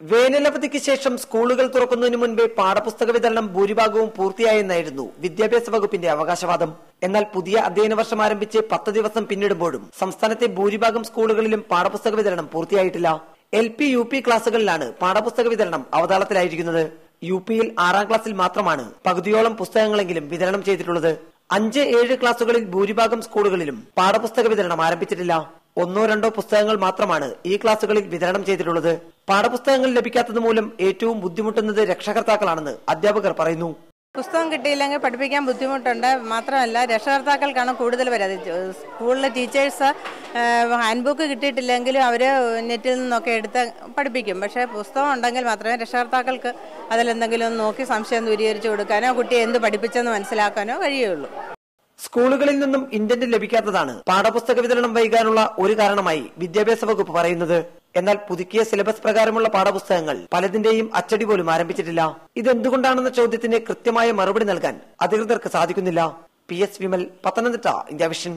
വേനലവധിക്ക് ശേഷം സ്കൂളുകൾ തുറക്കുന്നതിന് മുൻപേ പാഠപുസ്തക വിതരണം ഭൂരിഭാഗവും പൂർത്തിയായെന്നായിരുന്നു വിദ്യാഭ്യാസ വകുപ്പിന്റെ അവകാശവാദം. എന്നാൽ പുതിയ അധ്യയന വർഷം ആരംഭിച്ച് പത്ത് ദിവസം പിന്നിടുമ്പോഴും സംസ്ഥാനത്തെ ഭൂരിഭാഗം സ്കൂളുകളിലും പാഠപുസ്തക വിതരണം പൂർത്തിയായിട്ടില്ല. എൽ പി യു പി ക്ലാസുകളിലാണ് പാഠപുസ്തക വിതരണം അവതാളത്തിലായിരിക്കുന്നത്. യു പിയിൽ ആറാം ക്ലാസ്സിൽ മാത്രമാണ് പകുതിയോളം പുസ്തകങ്ങളെങ്കിലും വിതരണം ചെയ്തിട്ടുള്ളത്. അഞ്ച് ഏഴ് ക്ലാസുകളിൽ ഭൂരിഭാഗം സ്കൂളുകളിലും പാഠപുസ്തക വിതരണം ആരംഭിച്ചിട്ടില്ല. ഒന്നോ രണ്ടോ പുസ്തകങ്ങൾ മാത്രമാണ് ഈ ക്ലാസുകളിൽ വിതരണം ചെയ്തിട്ടുള്ളത്. പാഠപുസ്തകങ്ങൾ ലഭിക്കാത്തത് മൂലം ഏറ്റവും ബുദ്ധിമുട്ടുന്നത് രക്ഷകർത്താക്കളാണെന്ന് അധ്യാപകർ പറയുന്നു. പുസ്തകം കിട്ടിയില്ലെങ്കിൽ പഠിപ്പിക്കാൻ ബുദ്ധിമുട്ടുണ്ട്. മാത്രമല്ല രക്ഷകർത്താക്കൾക്കാണ് കൂടുതൽ പരാതി. സ്കൂളിലെ ടീച്ചേഴ്സ് ഹാൻഡ് ബുക്ക് കിട്ടിയിട്ടില്ലെങ്കിലും അവർ നെറ്റിൽ നിന്നൊക്കെ എടുത്ത് പഠിപ്പിക്കും. പക്ഷേ പുസ്തകം ഉണ്ടെങ്കിൽ മാത്രമേ രക്ഷകർത്താക്കൾക്ക് അതിലെന്തെങ്കിലും നോക്കി സംശയം ദൂരീകരിച്ചു കൊടുക്കാനോ കുട്ടിയെ എന്ത് പഠിപ്പിച്ചെന്ന് മനസ്സിലാക്കാനോ കഴിയുള്ളൂ. സ്കൂളുകളിൽ നിന്നും ഇന്റർനെറ്റ് ലഭിക്കാത്തതാണ് പാഠപുസ്തക വിതരണം വൈകാനുള്ള ഒരു കാരണമായി വിദ്യാഭ്യാസ വകുപ്പ് പറയുന്നത്. എന്നാൽ പുതുക്കിയ സിലബസ് പ്രകാരമുള്ള പാഠപുസ്തകങ്ങൾ പലതിന്റെയും അച്ചടി പോലും ആരംഭിച്ചിട്ടില്ല. ഇതെന്തുകൊണ്ടാണെന്ന ചോദ്യത്തിന് കൃത്യമായ മറുപടി നൽകാൻ അധികൃതർക്ക് സാധിക്കുന്നില്ല. P S Vimal Pathanamthitta India Vision.